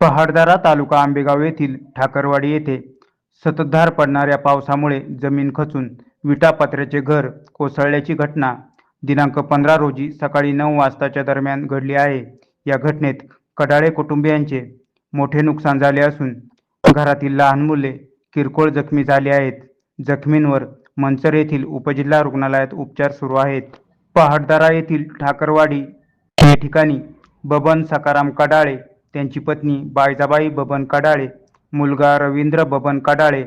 पहाडदारा तालुका आंबेगाव येथील ठाकरवाडी येथे सततधार पडणाऱ्या पावसामुळे जमीन खचून विटापत्र्याचे घर कोसळल्याची घटना दिनांक पंधरा रोजी सकाळी नऊ वाजताच्या दरम्यान घडली आहे. या घटनेत कडाळे कुटुंबियांचे मोठे नुकसान झाले असून घरातील लहान मुले किरकोळ जखमी झाली आहेत. जखमींवर मंचर येथील उपजिल्हा रुग्णालयात उपचार सुरू आहेत. पहाडदारा येथील ठाकरवाडी या ठिकाणी बबन सकाराम कडाळे त्यांची पत्नी बायजाबाई बबन कडाळे मुलगा रवींद्र बबन कडाळे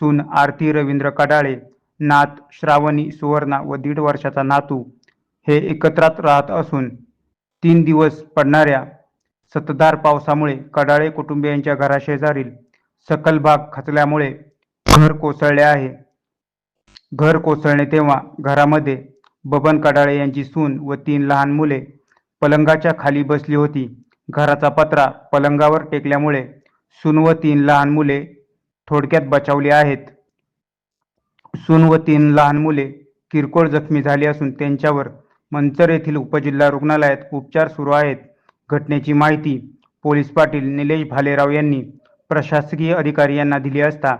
सून आरती रवींद्र कडाळे नात श्रावणी सुवर्णा व दीड वर्षाचा नातू हे एकत्रात राहत असून तीन दिवस पडणाऱ्या सततधार पावसामुळे कडाळे कुटुंबियांच्या घराशेजारील सकल भाग खचल्यामुळे घर कोसळले आहे. घर कोसळणे तेव्हा घरामध्ये बबन कडाळे यांची सून व तीन लहान मुले पलंगाच्या खाली बसली होती. घराचा पत्रा पलंगावर टेकल्यामुळे सून व तीन लहान मुले थोडक्यात बचावली आहेत. सून व तीन लहान मुले किरकोळ जखमी झाली असून त्यांच्यावर मंचर येथील उपजिल्हा रुग्णालयात उपचार सुरू आहेत. घटनेची माहिती पोलीस पाटील निलेश भालेराव यांनी प्रशासकीय अधिकारी यांना दिली असता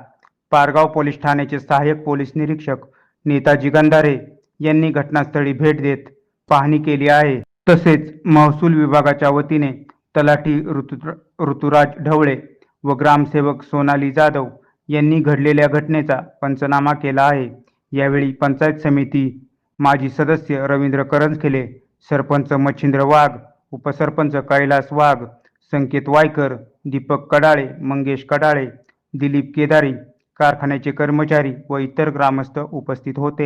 पारगाव पोलीस ठाण्याचे सहाय्यक पोलीस निरीक्षक नेताजी गंधारे यांनी घटनास्थळी भेट देत पाहणी केली आहे. तसेच महसूल विभागाच्या वतीने तलाठी ऋतु ऋतुराज ढवळे व ग्रामसेवक सोनाली जाधव यांनी घडलेल्या घटनेचा पंचनामा केला आहे. यावेळी पंचायत समिती माजी सदस्य रवींद्र करंजखेले सरपंच मच्छिंद्र वाघ उपसरपंच कैलास वाघ संकेत वायकर दीपक कडाळे मंगेश कडाळे दिलीप केदारी कारखान्याचे कर्मचारी व इतर ग्रामस्थ उपस्थित होते.